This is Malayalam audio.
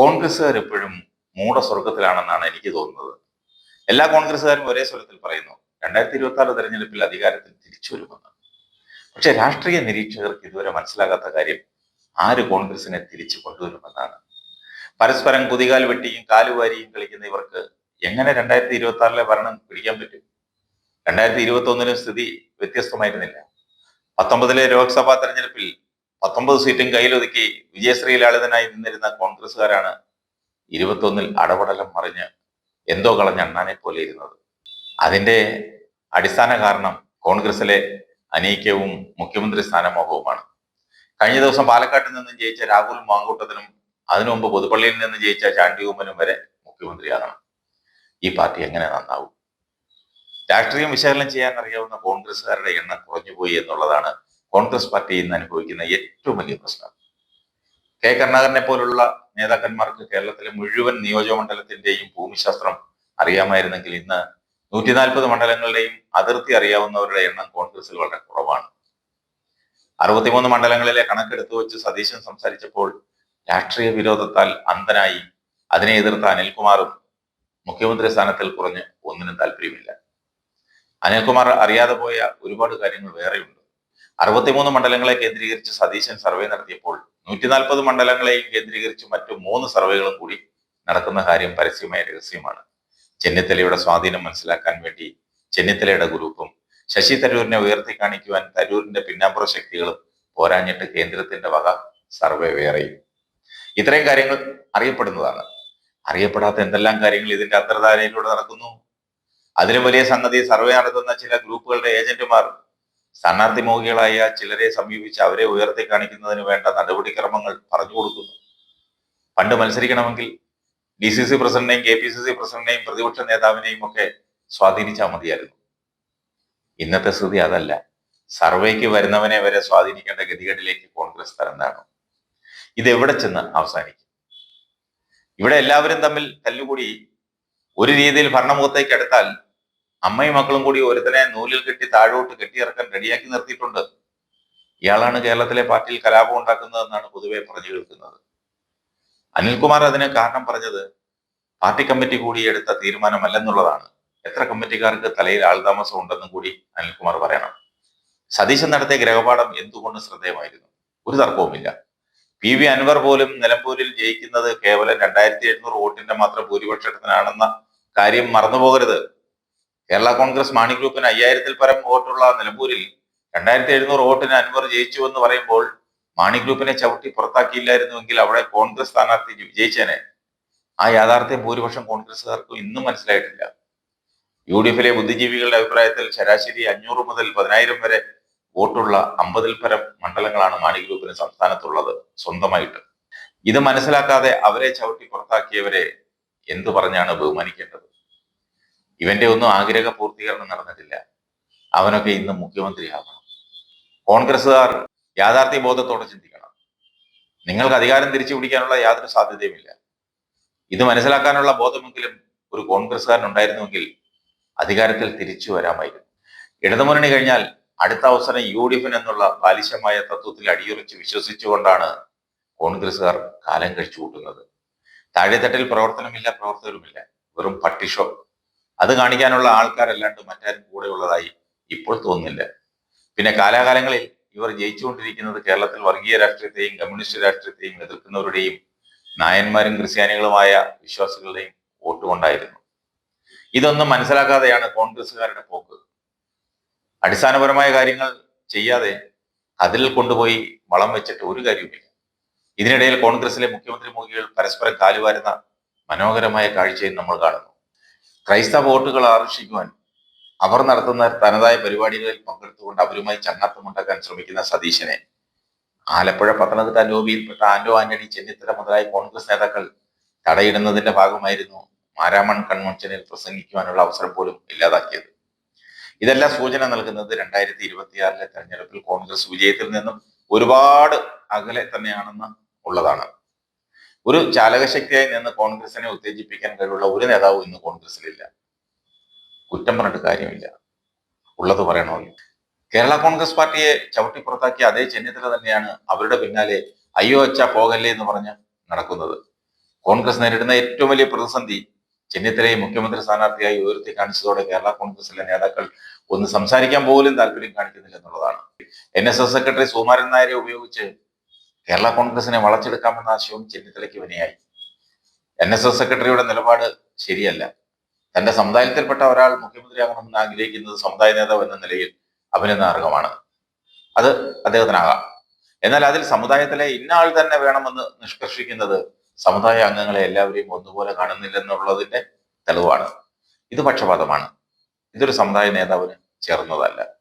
കോൺഗ്രസ്സുകാർ എപ്പോഴും മൂടസ്വർഗത്തിലാണെന്നാണ് എനിക്ക് തോന്നുന്നത്. എല്ലാ കോൺഗ്രസ്സുകാരും ഒരേ സ്വരത്തിൽ പറയുന്നു രണ്ടായിരത്തി ഇരുപത്തി ആറ് തെരഞ്ഞെടുപ്പിൽ അധികാരത്തിൽ തിരിച്ചു വരുമെന്ന്. പക്ഷെ രാഷ്ട്രീയ നിരീക്ഷകർക്ക് ഇതുവരെ മനസ്സിലാകാത്ത കാര്യം ആര് കോൺഗ്രസിനെ തിരിച്ചു കൊണ്ടുവരുമെന്നാണ്. പരസ്പരം കുതികാൽ വെട്ടിയും കാലുവാരിയും കളിക്കുന്ന ഇവർക്ക് എങ്ങനെ രണ്ടായിരത്തി ഇരുപത്തി ആറിലെ ഭരണം പിടിക്കാൻ പറ്റും? രണ്ടായിരത്തി ഇരുപത്തി ഒന്നിലും സ്ഥിതി വ്യത്യസ്തമായിരുന്നില്ല. പത്തൊമ്പതിലെ ലോക്സഭാ തെരഞ്ഞെടുപ്പിൽ പത്തൊമ്പത് സീറ്റും കയ്യിലൊതുക്കി വിജയശ്രീ ലാളിതനായി നിന്നിരുന്ന കോൺഗ്രസ്സുകാരാണ് ഇരുപത്തൊന്നിൽ അടപടലം മറിഞ്ഞ് എന്തോ കളഞ്ഞ അണ്ണാനെ പോലെ ഇരുന്നത്. അതിന്റെ അടിസ്ഥാന കാരണം കോൺഗ്രസിലെ അനൈക്യവും മുഖ്യമന്ത്രി സ്ഥാനമോഹവുമാണ്. കഴിഞ്ഞ ദിവസം പാലക്കാട്ടിൽ നിന്നും ജയിച്ച രാഹുൽ മാങ്കൂട്ടത്തിനും അതിനു മുമ്പ് പുതുപ്പള്ളിയിൽ നിന്ന് ജയിച്ച ചാണ്ടി ഉമ്മനും വരെ മുഖ്യമന്ത്രിയാകണം. ഈ പാർട്ടി എങ്ങനെ നന്നാവും? രാഷ്ട്രീയം വിശകലനം ചെയ്യാൻ അറിയാവുന്ന കോൺഗ്രസ്സുകാരുടെ എണ്ണം കുറഞ്ഞുപോയി എന്നുള്ളതാണ് കോൺഗ്രസ് പാർട്ടി ഇന്ന് അനുഭവിക്കുന്ന ഏറ്റവും വലിയ പ്രശ്നം. കെ കരുണാകരനെ പോലുള്ള നേതാക്കന്മാർക്ക് കേരളത്തിലെ മുഴുവൻ നിയോജകമണ്ഡലത്തിന്റെയും ഭൂമിശാസ്ത്രം അറിയാമായിരുന്നെങ്കിൽ ഇന്ന് നൂറ്റി നാൽപ്പത് മണ്ഡലങ്ങളുടെയും അതിർത്തി അറിയാവുന്നവരുടെ എണ്ണം കോൺഗ്രസിൽ വളരെ കുറവാണ്. അറുപത്തിമൂന്ന് മണ്ഡലങ്ങളിലെ കണക്കെടുത്തു വെച്ച് സതീശൻ സംസാരിച്ചപ്പോൾ രാഷ്ട്രീയ വിരോധത്താൽ അന്ധനായി അതിനെ എതിർത്ത അനിൽകുമാറും മുഖ്യമന്ത്രി സ്ഥാനത്തിൽ കുറഞ്ഞ് ഒന്നിനും താല്പര്യമില്ല. അനിൽകുമാർ അറിയാതെ പോയ ഒരുപാട് കാര്യങ്ങൾ വേറെയുണ്ട്. അറുപത്തിമൂന്ന് മണ്ഡലങ്ങളെ കേന്ദ്രീകരിച്ച് സതീശൻ സർവേ നടത്തിയപ്പോൾ നൂറ്റി നാൽപ്പത് മണ്ഡലങ്ങളെയും കേന്ദ്രീകരിച്ച് മറ്റു മൂന്ന് സർവേകളും കൂടി നടക്കുന്ന കാര്യം പരസ്യമായ രഹസ്യമാണ്. ചെന്നിത്തലയുടെ സ്വാധീനം മനസ്സിലാക്കാൻ വേണ്ടി ചെന്നിത്തലയുടെ ഗ്രൂപ്പും ശശി തരൂരിനെ ഉയർത്തി കാണിക്കുവാൻ തരൂരിന്റെ പിന്നാമ്പുറ ശക്തികളും പോരാഞ്ഞിട്ട് കേന്ദ്രത്തിന്റെ വക സർവേ വേറെയും. ഇത്രയും കാര്യങ്ങൾ അറിയപ്പെടുന്നതാണ്. അറിയപ്പെടാത്ത എന്തെല്ലാം കാര്യങ്ങൾ ഇതിന്റെ അന്തർധാരയിലൂടെ നടക്കുന്നു? അതിലും വലിയ സംഗതി സർവേ നടത്തുന്ന ചില ഗ്രൂപ്പുകളുടെ ഏജന്റുമാർ സ്ഥാനാർത്ഥി മോഹികളായ ചിലരെ സമീപിച്ച് അവരെ ഉയർത്തി കാണിക്കുന്നതിന് വേണ്ട നടപടിക്രമങ്ങൾ പറഞ്ഞു കൊടുക്കുന്നു. പണ്ട് മത്സരിക്കണമെങ്കിൽ ഡി സി സി പ്രസിഡന്റിനെയും കെ പി സി സി പ്രസിഡന്റിനെയും പ്രതിപക്ഷ നേതാവിനെയും ഒക്കെ സ്വാധീനിച്ചാൽ മതിയായിരുന്നു. ഇന്നത്തെ സ്ഥിതി അതല്ല. സർവേക്ക് വരുന്നവനെ വരെ സ്വാധീനിക്കേണ്ട ഗതികേടിലേക്ക് കോൺഗ്രസ് തരംതാണ് ഇത് എവിടെ ചെന്ന് അവസാനിക്കും? ഇവിടെ എല്ലാവരും തമ്മിൽ തല്ലുകൂടി ഒരു രീതിയിൽ ഭരണമുഖത്തേക്ക് എടുത്താൽ അമ്മയും മക്കളും കൂടി ഒരുത്തനെ നൂലിൽ കെട്ടി താഴോട്ട് കെട്ടിയിറക്കാൻ റെഡിയാക്കി നിർത്തിയിട്ടുണ്ട്. ഇയാളാണ് കേരളത്തിലെ പാർട്ടിയിൽ കലാപം ഉണ്ടാക്കുന്നതെന്നാണ് പൊതുവെ പറഞ്ഞു കേൾക്കുന്നത്. അനിൽകുമാർ അതിന് കാരണം പറഞ്ഞത് പാർട്ടി കമ്മിറ്റി കൂടി എടുത്ത തീരുമാനമല്ലെന്നുള്ളതാണ്. എത്ര കമ്മിറ്റിക്കാർക്ക് തലയിൽ ആൾതാമസം ഉണ്ടെന്നും കൂടി അനിൽകുമാർ പറയണം. സതീശൻ നടത്തിയ ഗ്രഹപാഠം എന്തുകൊണ്ട് ശ്രദ്ധേയമായിരുന്നു? ഒരു തർക്കവുമില്ല. പി വി അൻവർ പോലും നിലമ്പൂരിൽ ജയിക്കുന്നത് കേവലം രണ്ടായിരത്തി എഴുന്നൂറ് വോട്ടിന്റെ മാത്രം ഭൂരിപക്ഷത്തിനാണെന്ന കാര്യം മറന്നുപോകരുത്. കേരള കോൺഗ്രസ് മാണി ഗ്രൂപ്പിന് അയ്യായിരത്തിൽ പരം വോട്ടുള്ള നിലമ്പൂരിൽ രണ്ടായിരത്തി എഴുന്നൂറ് വോട്ടിന് അൻവർ ജയിച്ചു എന്ന് പറയുമ്പോൾ മാണി ഗ്രൂപ്പിനെ ചവിട്ടി പുറത്താക്കിയില്ലായിരുന്നുവെങ്കിൽ അവിടെ കോൺഗ്രസ് സ്ഥാനാർത്ഥി വിജയിച്ചേനെ. ആ യാഥാർത്ഥ്യം ഭൂരിപക്ഷം കോൺഗ്രസ്സുകാർക്കും ഇന്നും മനസ്സിലായിട്ടില്ല. യു ഡി എഫിലെ ബുദ്ധിജീവികളുടെ അഭിപ്രായത്തിൽ ശരാശരി അഞ്ഞൂറ് മുതൽ പതിനായിരം വരെ വോട്ടുള്ള അമ്പതിൽ പരം മണ്ഡലങ്ങളാണ് മാണി ഗ്രൂപ്പിന് സംസ്ഥാനത്തുള്ളത് സ്വന്തമായിട്ട്. ഇത് മനസ്സിലാക്കാതെ അവരെ ചവിട്ടി പുറത്താക്കിയവരെ എന്തു പറഞ്ഞാണ് ബഹുമാനിക്കേണ്ടത്? ഇവന്റെ ഒന്നും ആഗ്രഹ പൂർത്തീകരണം നടന്നിട്ടില്ല. അവനൊക്കെ ഇന്ന് മുഖ്യമന്ത്രിയാകണം കോൺഗ്രസ്സുകാർ യാഥാർത്ഥ്യ ബോധത്തോടെ ചിന്തിക്കണം. നിങ്ങൾക്ക് അധികാരം തിരിച്ചു പിടിക്കാനുള്ള യാതൊരു സാധ്യതയുമില്ല. ഇത് മനസ്സിലാക്കാനുള്ള ബോധമെങ്കിലും ഒരു കോൺഗ്രസ്സുകാരൻ ഉണ്ടായിരുന്നുവെങ്കിൽ അധികാരത്തിൽ തിരിച്ചു വരാമായിരുന്നു. ഇടതുമുന്നണി കഴിഞ്ഞാൽ അടുത്ത അവസരം യു ഡി എഫിന് എന്നുള്ള ബാലിശമായ തത്വത്തിൽ അടിയുറച്ച് വിശ്വസിച്ചുകൊണ്ടാണ് കോൺഗ്രസ്സുകാർ കാലം കഴിച്ചു കൂട്ടുന്നത്. താഴെത്തട്ടിൽ പ്രവർത്തനമില്ല പ്രവർത്തകരുമില്ല. വെറും പട്ടിഷോ അത് കാണിക്കാനുള്ള ആൾക്കാരല്ലാണ്ട് മറ്റാരും കൂടെയുള്ളതായി ഇപ്പോൾ തോന്നുന്നില്ല. പിന്നെ കാലാകാലങ്ങളിൽ ഇവർ ജയിച്ചുകൊണ്ടിരിക്കുന്നത് കേരളത്തിൽ വർഗീയ രാഷ്ട്രീയത്തെയും കമ്മ്യൂണിസ്റ്റ് രാഷ്ട്രീയത്തെയും എതിർക്കുന്നവരുടെയും നായന്മാരും ക്രിസ്ത്യാനികളുമായ വിശ്വാസികളുടെയും വോട്ട് കൊണ്ടായിരുന്നു. ഇതൊന്നും മനസ്സിലാക്കാതെയാണ് കോൺഗ്രസ്സുകാരുടെ പോക്ക്. അടിസ്ഥാനപരമായ കാര്യങ്ങൾ ചെയ്യാതെ അതിൽ കൊണ്ടുപോയി വളം വെച്ചിട്ട് ഒരു കാര്യവുമില്ല. ഇതിനിടയിൽ കോൺഗ്രസിലെ മുഖ്യമന്ത്രി മോഹികൾ പരസ്പരം കാലുവാരുന്ന മനോഹരമായ കാഴ്ചയും നമ്മൾ കാണുന്നു. ക്രൈസ്തവ വോട്ടുകൾ ആകർഷിക്കുവാൻ അവർ നടത്തുന്ന തനതായ പരിപാടികളിൽ പങ്കെടുത്തുകൊണ്ട് അവരുമായി ചങ്ങാത്തമുണ്ടാക്കാൻ ശ്രമിക്കുന്ന സതീശനെ. ആലപ്പുഴ പത്തനംതിട്ട ലോബിയിൽപ്പെട്ട ആന്റോ ആന്റണി ചെന്നിത്തല മുതലായ കോൺഗ്രസ് നേതാക്കൾ തടയിടുന്നതിന്റെ ഭാഗമായിരുന്നു മാരാമൺ കൺവെൻഷനിൽ പ്രസംഗിക്കുവാനുള്ള അവസരം പോലും ഇല്ലാതാക്കിയത്. ഇതെല്ലാം സൂചന നൽകുന്നത് രണ്ടായിരത്തി ഇരുപത്തിയാറിലെ തെരഞ്ഞെടുപ്പിൽ കോൺഗ്രസ് വിജയത്തിൽ നിന്നും ഒരുപാട് അകലെ തന്നെയാണെന്ന് ഉള്ളതാണ്. ഒരു ചാലകശക്തിയായി നിന്ന് കോൺഗ്രസിനെ ഉത്തേജിപ്പിക്കാൻ കഴിവുള്ള ഒരു നേതാവും ഇന്ന് കോൺഗ്രസിലില്ല. കുറ്റം പറഞ്ഞിട്ട് കാര്യമില്ല. ഉള്ളത് പറയണമല്ലോ കേരള കോൺഗ്രസ് പാർട്ടിയെ ചവിട്ടി പുറത്താക്കിയ അതേ ചെന്നിത്തല തന്നെയാണ് അവരുടെ പിന്നാലെ അയ്യോ അച്ഛ പോകല്ലേ എന്ന് പറഞ്ഞ് നടക്കുന്നത്. കോൺഗ്രസ് നേരിടുന്ന ഏറ്റവും വലിയ പ്രതിസന്ധി ചെന്നിത്തലയെ മുഖ്യമന്ത്രി സ്ഥാനാർത്ഥിയായി ഉയർത്തി കാണിച്ചതോടെ കേരള കോൺഗ്രസിലെ നേതാക്കൾ ഒന്ന് സംസാരിക്കാൻ പോലും താല്പര്യം കാണിക്കുന്നില്ല എന്നുള്ളതാണ്. N S S secretary Sukumaran നായരെ ഉപയോഗിച്ച് കേരള കോൺഗ്രസിനെ വളച്ചെടുക്കാമെന്ന ആശയവും ചെന്നിത്തലയ്ക്ക് വിനയായി. എൻ എസ് എസ് സെക്രട്ടറിയുടെ നിലപാട് ശരിയല്ല. തന്റെ സമുദായത്തിൽപ്പെട്ട ഒരാൾ മുഖ്യമന്ത്രിയാകണമെന്ന് ആഗ്രഹിക്കുന്നത് സമുദായ നേതാവ് എന്ന നിലയിൽ അഭിനന്ദനാർഹമാണ്. അത് അദ്ദേഹത്തിനാകാം. എന്നാൽ അതിൽ സമുദായത്തിലെ ഇന്ന ആൾ തന്നെ വേണമെന്ന് നിഷ്കർഷിക്കുന്നത് സമുദായ അംഗങ്ങളെ എല്ലാവരെയും ഒന്നുപോലെ കാണുന്നില്ലെന്നുള്ളതിന്റെ തെളിവാണ്. ഇത് പക്ഷപാതമാണ്. ഇതൊരു സമുദായ നേതാവിന് ചേർന്നതല്ല.